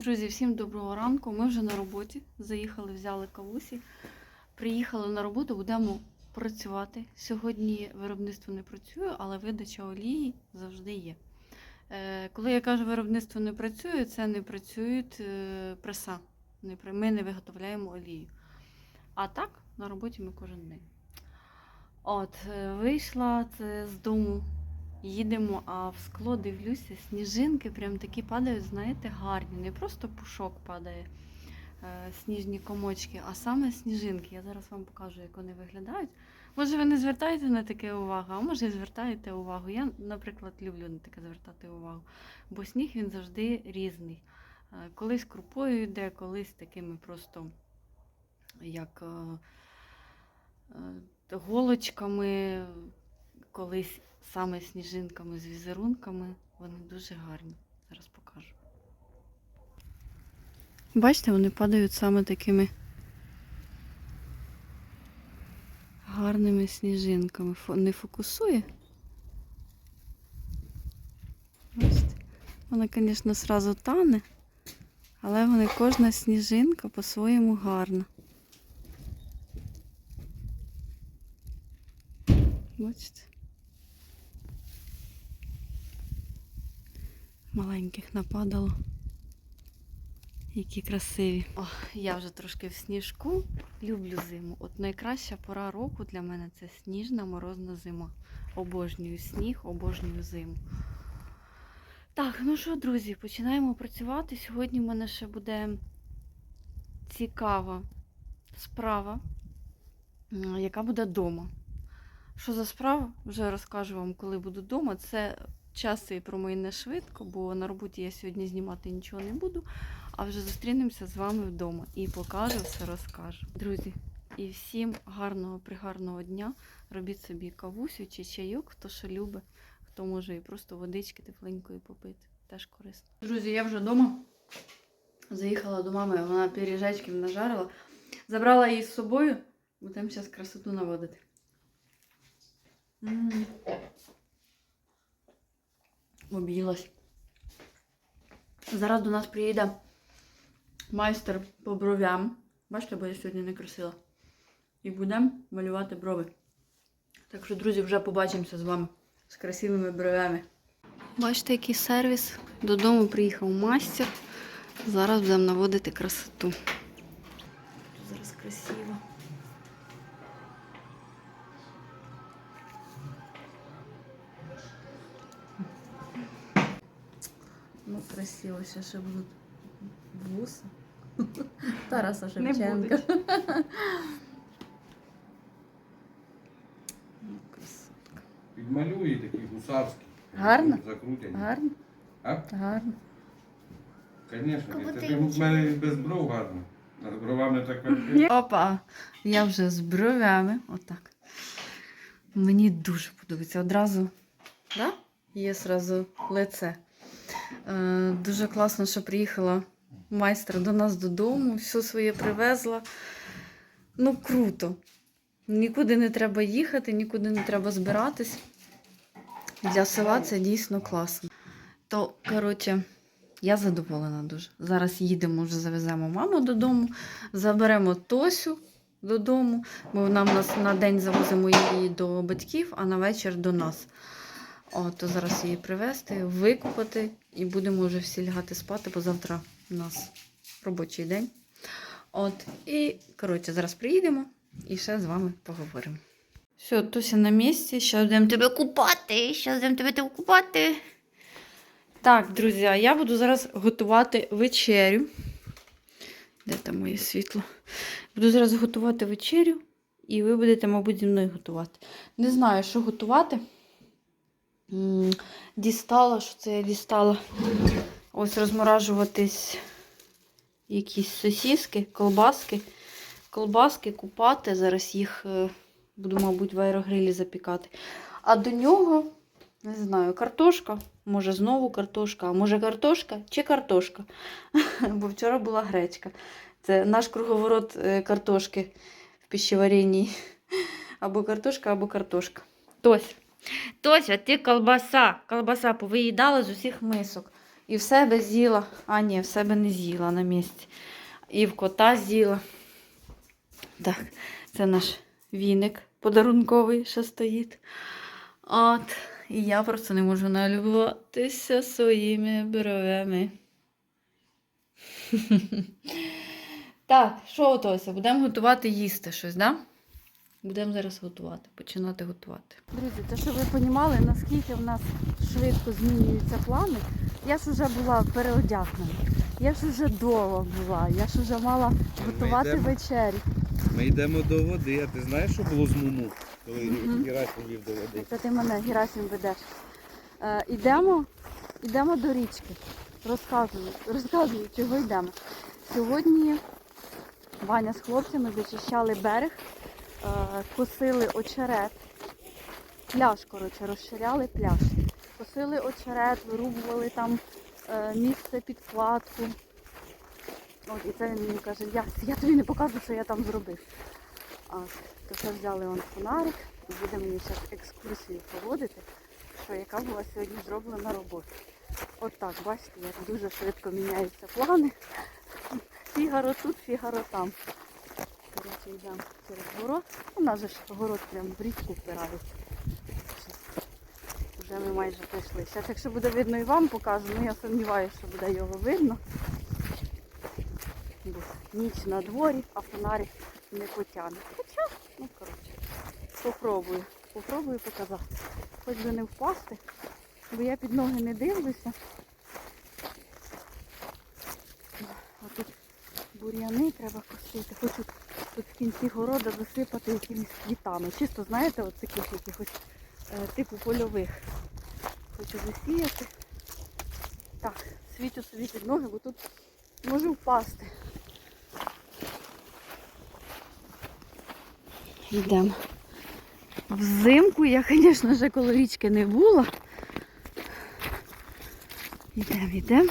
Друзі, всім доброго ранку. Ми вже на роботі. Заїхали, взяли кавусі. Приїхали на роботу, будемо працювати. Сьогодні виробництво не працює, але видача олії завжди є. Е, Коли я кажу, виробництво не працює, це не працюють е, преса. Ми не виготовляємо олію. А так, на роботі ми кожен день. От, е, вийшла з дому Їдемо, а в скло дивлюся, сніжинки прям такі падають, знаєте, гарні. Не просто пушок падає, е, сніжні комочки, а саме сніжинки. Я зараз вам покажу, як вони виглядають. Може, ви не звертаєте на таке увагу, а може звертаєте увагу. Я, наприклад, люблю на таке звертати увагу, бо сніг він завжди різний. Е, Колись крупою йде, колись такими просто як е, голочками, колись саме сніжинками з візерунками. Вони дуже гарні. Зараз покажу. Бачите, вони падають саме такими гарними сніжинками. Не фокусує. Бачите? Вона, звісно, сразу тане, але вони кожна сніжинка по-своєму гарна. Бачите? Маленьких нападало. Які красиві. О, я вже трошки в сніжку. Люблю зиму. От найкраща пора року для мене це сніжна морозна зима. Обожнюю сніг, обожнюю зиму. Так, ну що, друзі, починаємо працювати. Сьогодні в мене ще буде цікава справа, яка буде вдома. Що за справа? Вже розкажу вам, коли буду вдома. Це час цей промине швидко, бо на роботі я сьогодні знімати нічого не буду, а вже зустрінемося з вами вдома і покажу, все розкажу. Друзі, і всім гарного, пригарного дня. Робіть собі кавусю чи чайок, хто що любить, хто може і просто водички тепленької попити. Теж корисно. Друзі, я вже вдома. Заїхала до мами, вона пиріжечків нажарила. Забрала її з собою, будемо зараз красоту наводити. Об'їлась. Зараз до нас приїде майстер по бровям. Бачите, бо я сьогодні не красила. І будемо малювати брови. Так що, друзі, вже побачимося з вами з красивими бровями. Бачите, який сервіс. Додому приїхав майстер. Зараз будемо наводити красоту. Красиво, ще будуть вуса. Тараса Шевченка. Ну. Підмалює такі гусарські. Гарно? Закрутять. Гарно? А? Гарно. Звісно, ти в мене без бров гарно. А з бровами так Опа! Я вже з бровями. Отак. Мені дуже подобається. Одразу да? є зразу лице. Е, дуже класно, що приїхала майстер до нас додому, все своє привезла. Ну, круто. Нікуди не треба їхати, нікуди не треба збиратись. Для села це дійсно класно. То, коротше, я задоволена дуже. Зараз їдемо, вже завеземо маму додому, заберемо Тосю додому, бо нам нас на день завозимо її до батьків, а на вечір до нас. О, то зараз її привезти, викупати і будемо вже всі лягати спати, бо завтра у нас робочий день. От, і, коротше, зараз приїдемо і ще з вами поговоримо. Все, Тося на місці, зараз будемо тебе купати, зараз будемо тебе купати. Так, друзі, я буду зараз готувати вечерю. Де там моє світло? Буду зараз готувати вечерю, і ви будете, мабуть, зі мною готувати. Не знаю, що готувати. Дістала, що це я дістала. Ось розморажуватись якісь сосіски, колбаски. Колбаски купати. Зараз їх е, буду, мабуть, в аерогрилі запікати. А до нього, не знаю, картошка. Може, знову картошка, а може картошка чи картошка. Бо вчора була гречка. Це наш круговорот е, картошки в пищеваренні. Або картошка, або картошка. Тось. Тося, ти колбаса. Колбаса повиїдала з усіх мисок. І в себе з'їла. А, ні, в себе не з'їла на місці. І в кота з'їла. Так, це наш віник подарунковий, що стоїть. От. І я просто не можу налюбуватися своїми бровями. Так, що готується? Будемо готувати їсти щось, да? Будемо зараз готувати, починати готувати. Друзі, те, що ви розуміли, наскільки в нас швидко змінюються плани, я ж вже була переодягнена. Я ж вже довго була, я ж вже мала готувати йдемо. вечерю. Ми йдемо до води, а ти знаєш, що було з Муму, коли Мгм. Герасим вів до води? Це ти мене Герасим ведеш. Е, ідемо, ідемо до річки. Розказую, розказую, чого йдемо. Сьогодні Ваня з хлопцями зачищали берег, косили очерет. Пляж, коротше, розширяли пляж. Косили очерет, вирубували там е, місце підкладку. От, і це він мені каже, я, я тобі не покажу, що я там зробив. А, то це взяли он фонарик і буде мені зараз екскурсію проводити, що яка була сьогодні зроблена робота. От так, бачите, як дуже швидко міняються плани. Фігаро тут, фігаро там. Коротше, йдемо через город. У нас же ж город прямо в річку впирається. Вже ми майже прийшли. Зараз, якщо буде видно і вам покажу, ну я сумніваюся, що буде його видно. Ніч на дворі, а фонарик не потягне. Хоча, ну коротше, попробую. Попробую показати. Хоч би не впасти, бо я під ноги не дивлюся. А тут бур'яни треба косити. Хочу тут в кінці города засипати якимись квітами. Чисто, знаєте, от таких якихось е, типу польових. Хочу засіяти. Так, свічу собі під ноги, бо тут можу впасти. Йдемо. Взимку я, звісно, вже коло річки не була. Йдемо, йдемо.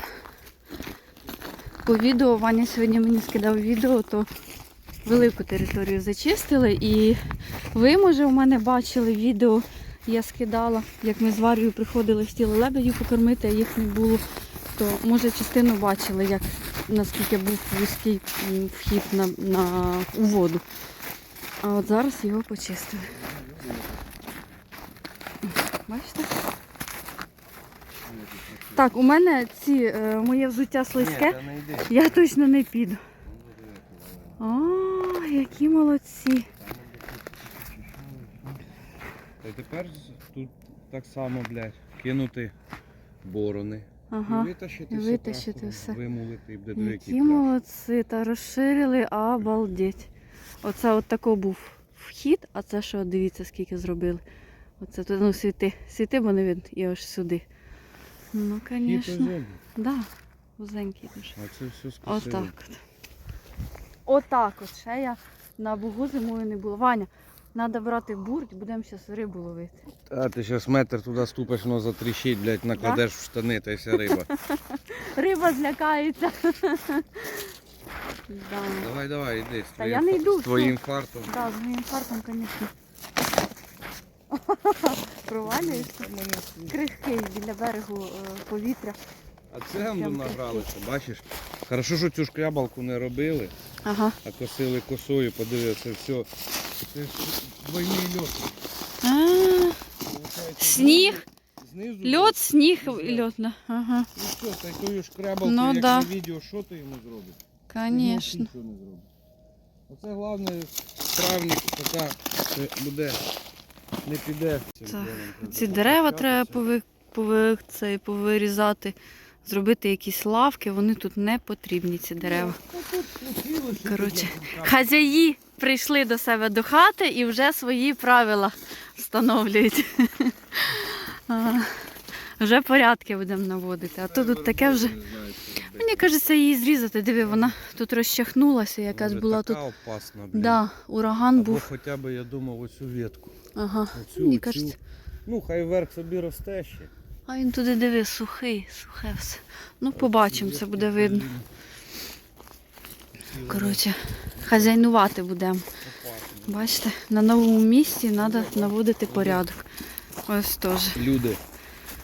По відео Ваня сьогодні мені скидав відео, то велику територію зачистили. І ви, може, у мене бачили відео, я скидала, як ми з Варією приходили хотіли лебедів покормити, а їх не було. То може частину бачили, як наскільки був вузький вхід на, на, у воду. А от зараз його почистили. Бачите? Так, у мене ці е, моє взуття слизьке. Я точно не піду. О, які молодці. Та тепер тут так само, блядь, кинути борони. Ага. І витащити, все витащити все. Вимулити і буде дві Які молодці, та розширили, обалдеть. Оце от тако був вхід, а це що, дивіться, скільки зробили. Оце тут, ну, світи, світи, бо не видно, і аж сюди. Ну, звісно. озимий. Да, вузенький дуже. А це все скосили. Отак от. Отак от. Ще я на бугу зимою не була. Ваня, треба брати бурт, будемо зараз рибу ловити. А ти зараз метр туди ступиш, воно затріщить, блядь, накладеш в штани та й вся риба. Риба злякається. да. Давай, давай, йди. з Та твоїм я не йду, З твоїм фартом. Да, з моїм фартом, звісно. Провалюєшся. Крихкий біля берегу е, повітря. А це награлися, бачиш? Хорошо, що цю шкрябалку не робили, Ага. а косили косою, подивися, все. Це ж двойний льот. А, Получається, Сніг? Знизу. льот, сніг, льотно. Ага. І що, та й тою шкрябалкою, Ну, як да. на відео, що ти йому зробиш? Ти Звісно. нічого не зробиш. Оце головне, травник, поки це буде, не піде. Так, Ці дерева треба пови, пови, цей, повирізати, зробити якісь лавки, вони тут не потрібні, ці дерева. Коротше, Хазяї прийшли до себе до хати і вже свої правила встановлюють. Вже порядки будемо наводити. А то тут таке вже. Мені кажеться, її зрізати. Диви, вона тут розчахнулася, якась була тут. Така опасна, блін. Да, ураган Або був. хоча б, я думав, оцю ветку. Ага. Оцю, Мені оцю. кажеться. Ну, хай вверх собі росте ще. А він туди диви, сухий, сухе все. Ну, побачимо, це буде видно. Коротше, хазяйнувати будемо. Бачите, на новому місці треба наводити порядок. Ось теж. Люди,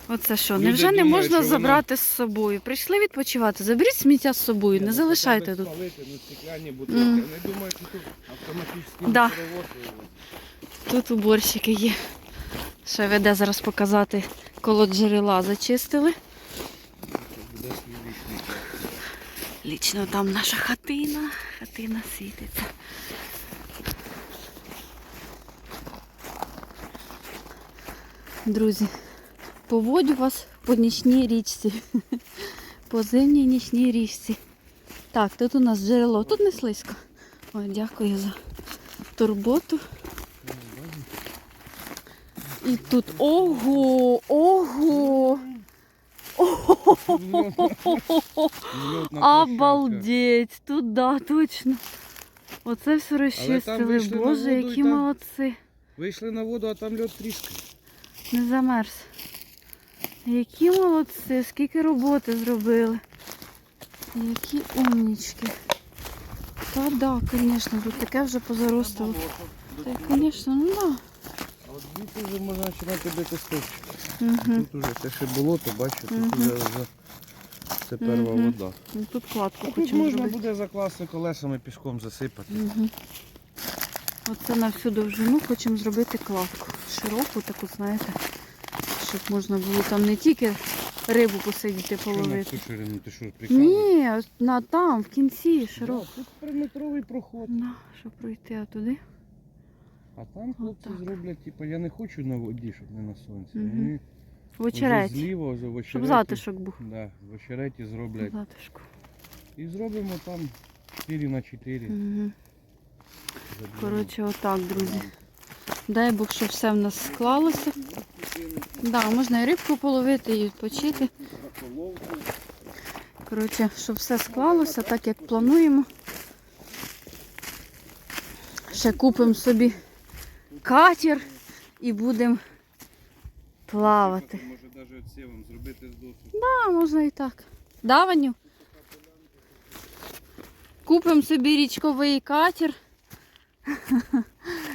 Оце що, Люди невже не думають, можна що забрати з собою? Прийшли відпочивати, заберіть сміття з собою, не залишайте тут. Спалити, ну, стекляні бутилки. Мгм. Не думаю, що тут автоматичний Да. Тут уборщики є. Ще веде зараз показати, коло джерела зачистили. Лічно там наша хатина. Хатина світиться. Друзі, поводю вас по нічній річці. По зимній нічній річці. Так, тут у нас джерело. Тут не слизько. Ой, дякую за турботу. І тут ого, ого. Обалдеть, тут да, точно. Оце все розчистили. Боже, воду які там- молодці. Вийшли на воду, а там льод тріскає. Не замерз. Які молодці, скільки роботи зробили. Які умнічки. Та да, звісно, тут таке вже позаростало. Та, звісно, ну да. От звідси вже можна починати бити стовпчик. Угу. Тут уже це ще болото, бачу, тут Мгм. вже, вже це перша Мгм. вода. Ну, тут кладку Тут хочемо можна зробити. буде закласти колесами піском засипати. Угу. Оце на всю довжину хочемо зробити кладку. Широку таку, знаєте, щоб можна було там не тільки рибу посидіти Що на половити. всю ширину, ти що, прикалуєш? Ні, ось на там, в кінці, Да, широко. Тут приметровий проход. На, щоб пройти а туди. А там хлопці Отак. зроблять, типу, я не хочу на воді, щоб не на сонці. Мгм. Вони В вже очереті. зліва, вже в очереті. Щоб затишок був. Да, в очереті зроблять. Затишку. І зробимо там 4 на 4. Угу. Коротше, отак, друзі. Дай Бог, щоб все в нас склалося. Да, можна і рибку половити, і відпочити. Коротше, щоб все склалося так, як плануємо. Ще купимо собі катер і будемо плавати. Може навіть оцевом зробити з досу. А, можна і так. Да, Ваню? Купимо собі річковий катер.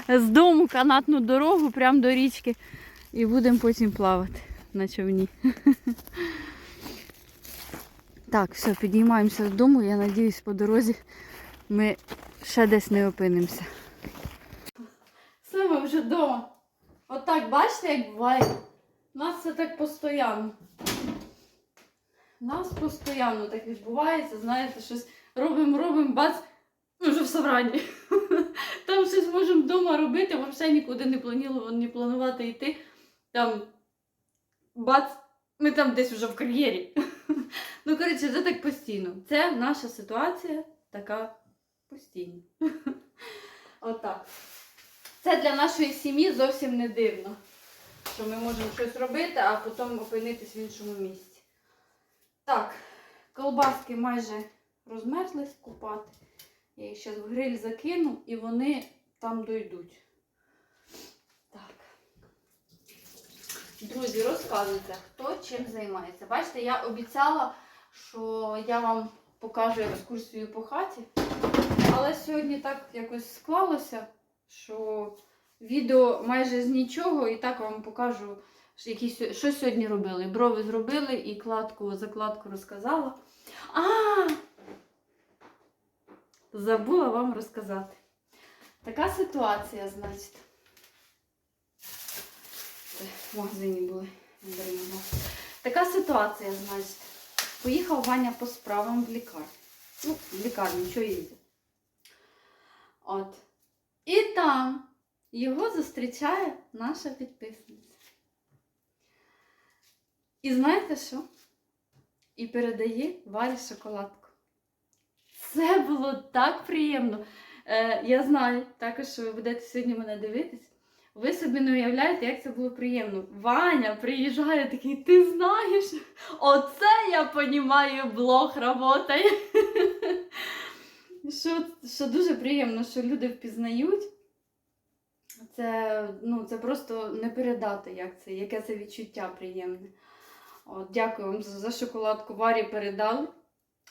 З дому канатну дорогу прямо до річки. І будемо потім плавати на човні. Так, все, підіймаємося додому. Я сподіваюся, по дорозі ми ще десь не опинимося. Все, ми вже вдома. Отак, бачите, як буває? У нас це так постійно. У нас постійно так відбувається, знаєте, щось робимо, робимо, бац, ми вже в собранні. Там щось можемо вдома робити, взагалі нікуди не планували, не планувати йти. Там бац, ми там десь вже в кар'єрі. Ну, коротше, це так постійно. Це наша ситуація така постійна. Отак. Це для нашої сім'ї зовсім не дивно, що ми можемо щось робити, а потім опинитись в іншому місці. Так, колбаски майже розмерзлись купати. Я їх зараз в гриль закину і вони там дойдуть. Так. Друзі, розказуйте, хто чим займається. Бачите, я обіцяла, що я вам покажу екскурсію по хаті. Але сьогодні так якось склалося, що відео майже з нічого, і так вам покажу, що, які, що сьогодні робили. Брови зробили і кладку, закладку розказала. А! Забула вам розказати. Така ситуація, значить. В магазині були. беремо. Така ситуація, значить. Поїхав Ваня по справам в лікарню. Ну, в лікарню, що їздить. От. І там його зустрічає наша підписниця. І знаєте що? І передає Варі шоколадку. Це було так приємно. Е, я знаю також, що ви будете сьогодні мене дивитись. Ви собі не уявляєте, як це було приємно. Ваня приїжджає такий, ти знаєш, оце я понімаю, блог работає. що, що дуже приємно, що люди впізнають. Це, ну, це просто не передати, як це, яке це відчуття приємне. От, дякую вам за, шоколадку. Варі передали.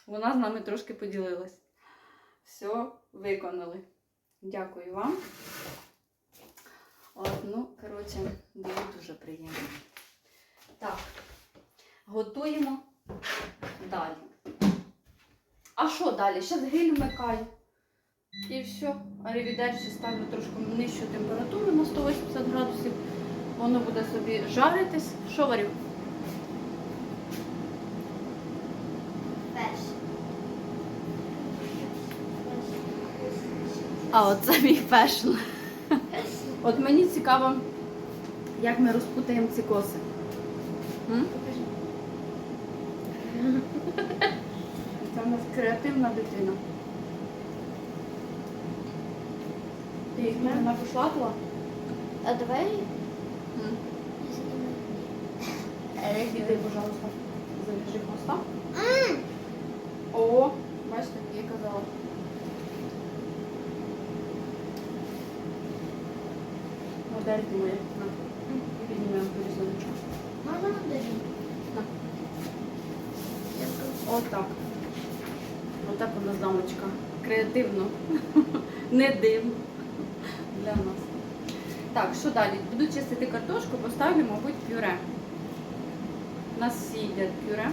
Вона з нами трошки поділилась. Все, виконали. Дякую вам. От, ну, коротше, було дуже приємно. Так, готуємо далі. А що далі? Зараз гриль вмикаю. І все. Арівідерчі ставлю трошки нижчу температуру на 180 градусів. Воно буде собі жаритись. Що варю? А оце мій фешн. От мені цікаво, як ми розпутаємо ці коси. М? Це в нас креативна дитина. Ти їх не напошлатила? А давай М. знімемо. Іди, пожалуйста, завяжи хвоста. О, бачите, я казала. Модель моя. І піднімемо порізоночку. Можна далі? На. Отак. Отак у нас дамочка. Креативно. Не дивно для нас. Так, що далі? Буду чистити картошку, поставлю, мабуть, пюре. У нас всі їдять пюре.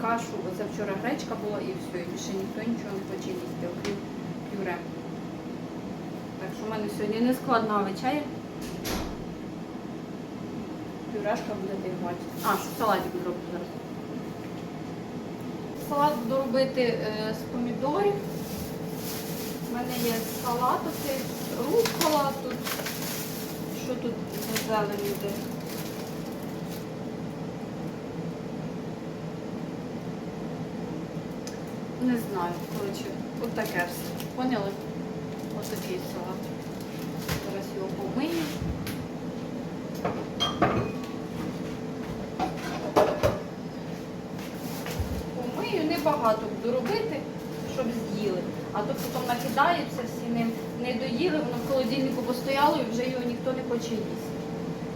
Кашу, оце вчора гречка була і все, і більше ніхто нічого не хоче їсти, окрім пюре. Так що в мене сьогодні не складна вечеря. Пюрешка буде дивувати. А, салатик зроблю зараз. Салат буду робити е, з помідорів. У мене є салат, оцей рукола тут. Що тут за зелень йде? Не знаю, коротше, от таке все. Поняли? Ось такий салат. Зараз його помию. Помию, небагато буду робити, щоб з'їли. А то потім накидаються всі ним, не доїли, воно в холодильнику постояло і вже його ніхто не хоче їсти.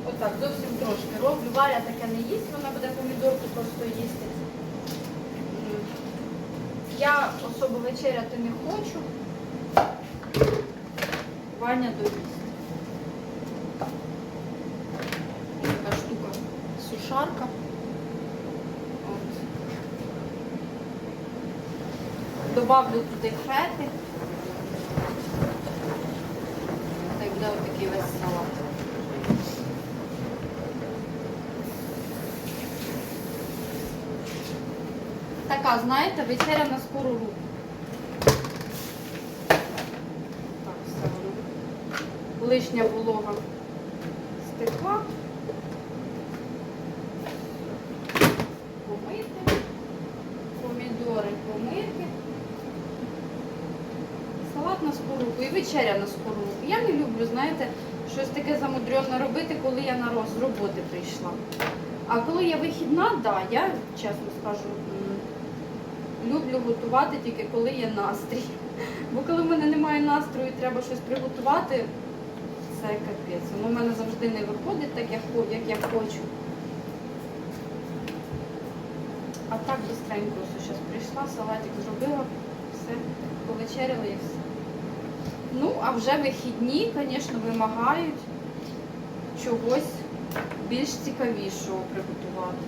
Отак, зовсім трошки роблю. Варя таке не їсть, вона буде помідорку просто їсти. Я особо вечеряти не хочу. Ваня доїсть. Така штука сушарка. От. Добавлю туди фети. Та й буде отакий весь салат. Така, знаєте, вечеря на скору руку. Так, все воно. Лишня волога стекла. На і вечеря на скоруху. Я не люблю, знаєте, щось таке замудренне робити, коли я на роз роботи прийшла. А коли я вихідна, да, я чесно скажу, люблю готувати тільки коли є настрій. Бо коли в мене немає настрою і треба щось приготувати, це капець. В мене завжди не виходить так, як, я хочу. А так быстренько ось зараз прийшла, салатик зробила, все, повечеряла і все. Ну, а вже вихідні, звісно, вимагають чогось більш цікавішого приготувати.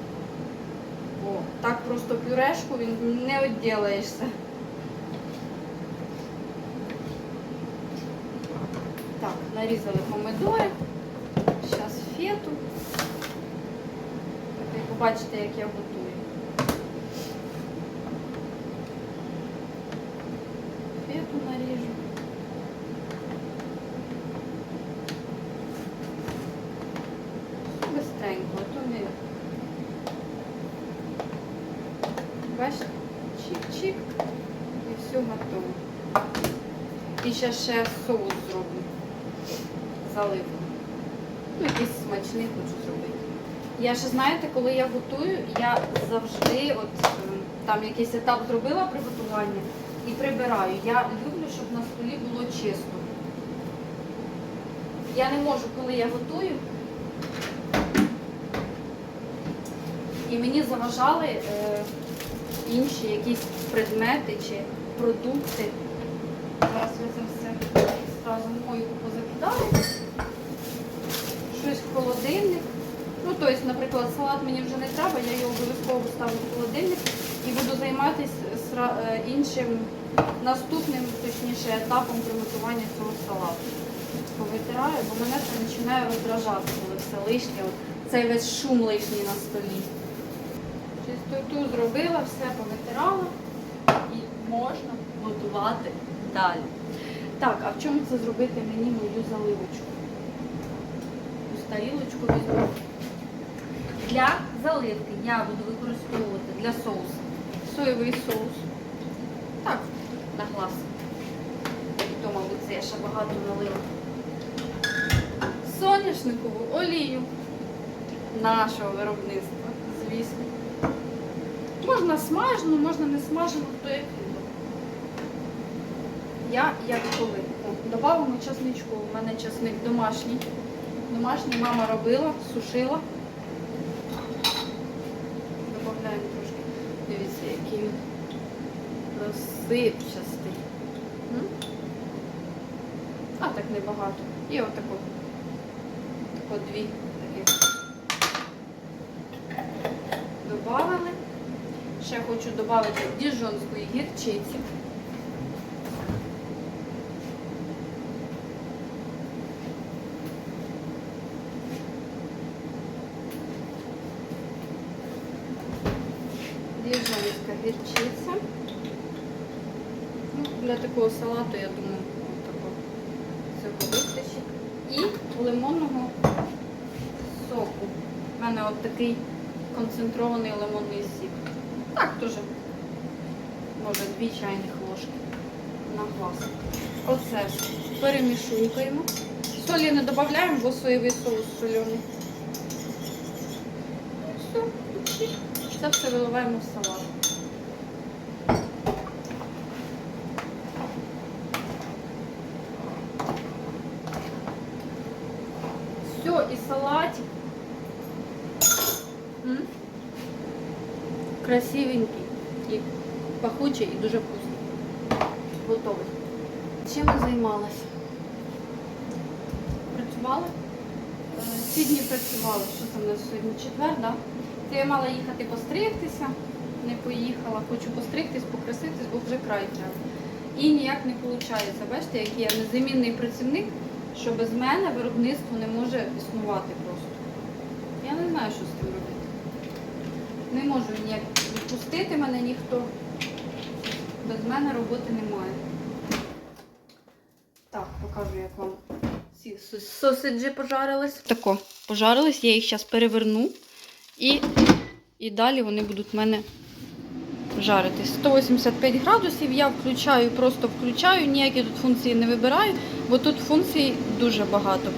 Бо так просто пюрешку він не відділаєшся. Так, нарізали помидори. Зараз фету. Ви побачите, як я готую. Фету наріжу. Быстренько, а то не. Бачите? Чик-чик. І все готово. І ще ще соус зроблю. Заливку. Ну, якийсь смачний хочу зробити. Я ще знаєте, коли я готую, я завжди от ем, там якийсь етап зробила приготування і прибираю. Я люблю, щоб на столі було чисто. Я не можу, коли я готую. І мені заважали е, інші якісь предмети чи продукти. Зараз я це все мою позакидаю. Щось в холодильник. Ну, тобто, наприклад, салат мені вже не треба, я його обов'язково ставлю в холодильник і буду займатися е, іншим наступним, точніше, етапом приготування цього салату. Повитираю, бо мене це починає роздражати, коли все лишнє. Цей весь шум лишній на столі. Чистоту зробила, все повитирала і можна готувати далі. Так, а в чому це зробити мені мою заливочку? Ось тарілочку візьму. Для заливки я буду використовувати для соусу соєвий соус. Так, на глаз. То, мабуть, це я ще багато налила. Соняшникову олію нашого виробництва, звісно. Можна смажену, можна не смажену, хто як. Я як коли. Добавимо часничку. У мене часник домашній. Домашній мама робила, сушила. Добавляємо трошки. Дивіться, який він розсипчастий. А так небагато. І отако. Тако дві таких. Добавили. Ще хочу додати діжонської гірчиці. Діжонська гірчиця. Ну, для такого салату, я думаю, отако цього вистачить. І лимонного соку. У мене от такий концентрований лимонний сік. Так, теж, може, дві чайних ложки на глаз. Оце перемішуємо. Солі не додаємо, бо соєвий соус соляний. Все. Це все виливаємо в салат. Все, і салатик. М? Красивенький, і пахучий, і дуже вкусний. Готовий. Чим ми займалися? Працювали? Е, Ці дні працювали. Що це в нас сьогодні? Четвер? Да? Це я мала їхати постригтися, не поїхала. Хочу постригтись, покраситись, бо вже край треба. І ніяк не виходить. Бачите, який я незамінний працівник, що без мене виробництво не може існувати просто. Я не знаю, що з цим робити. Не можу ніяк відпустити мене ніхто. Без мене роботи немає. Так, покажу, як вам ці сосиджі пожарились. Тако, пожарились, я їх зараз переверну. І, і далі вони будуть в мене жаритись. 185 градусів я включаю, просто включаю, ніякі тут функції не вибираю, бо тут функцій дуже багато.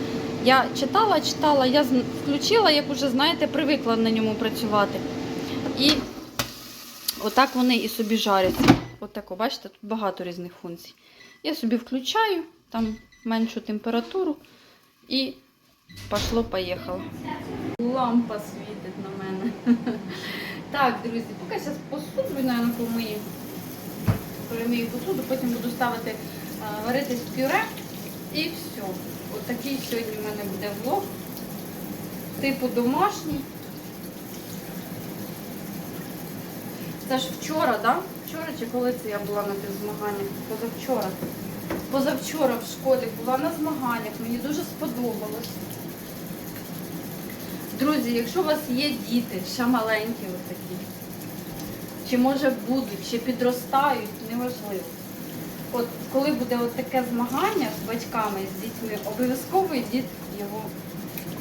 Я читала, читала, я включила, як уже, знаєте, привикла на ньому працювати. І отак вони і собі жаряться. Отако, бачите, тут багато різних функцій. Я собі включаю, там меншу температуру і пішло-поїхало. Лампа світить на мене. Так, друзі, поки зараз посуду, наверное, помию. Перемию посуду, потім буду ставити а, варитись пюре і все. Отакий сьогодні в мене буде влог. Типу домашній. Це ж вчора, так? Вчора чи коли це я була на тих змаганнях? Позавчора. Позавчора в школі була на змаганнях, мені дуже сподобалось. Друзі, якщо у вас є діти, ще маленькі отакі, чи може будуть, чи підростають, неважливо. От коли буде таке змагання з батьками, з дітьми, обов'язково йдіть його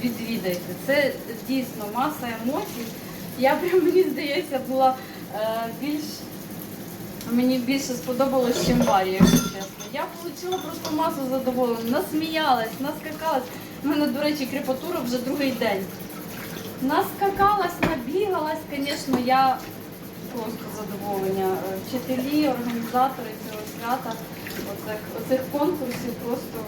відвідайте. Це дійсно маса емоцій. Я прям, мені здається, була е, більш мені більше сподобалось, чим Варі, якщо чесно. Я отримала просто масу задоволення, насміялась, наскакалась. У мене, до речі, крепатура вже другий день. Наскакалась, набігалась, звісно, я просто задоволення. Е, Вчителі, організатори цього свята, оцих, оцих конкурсів просто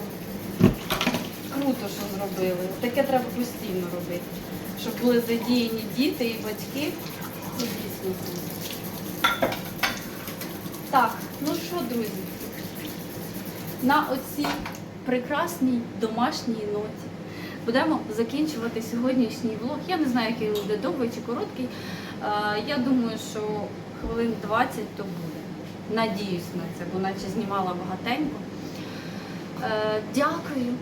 круто, що зробили. Таке треба постійно робити. Щоб були задіяні діти і батьки. Це дійсно. Так, ну що, друзі, на оцій прекрасній домашній ноті будемо закінчувати сьогоднішній влог. Я не знаю, який буде довгий чи короткий. Я думаю, що хвилин 20 то буде. Надіюсь на це, бо наче знімала багатенько. Е, Дякую,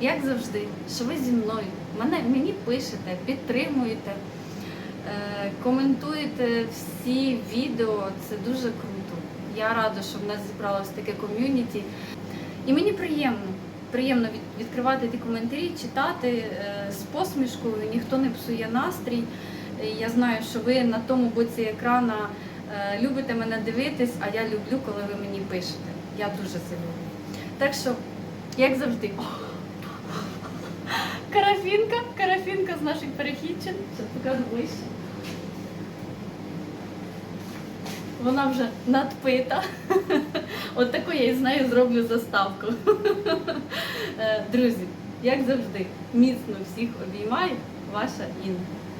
як завжди, що ви зі мною. Мене, мені пишете, підтримуєте, е, коментуєте всі відео. Це дуже круто. Я рада, що в нас зібралось таке ком'юніті. І мені приємно. Приємно від- відкривати ті коментарі, читати е, з посмішкою, ніхто не псує настрій. Я знаю, що ви на тому боці екрана е, любите мене дивитись, а я люблю, коли ви мені пишете. Я дуже це люблю. Так що, як завжди, карафінка, карафінка з наших перехідчин. Зараз покажу ближче. Вона вже надпита. От таку я із нею зроблю заставку. Е, Друзі, як завжди, міцно всіх обіймаю, ваша Інна.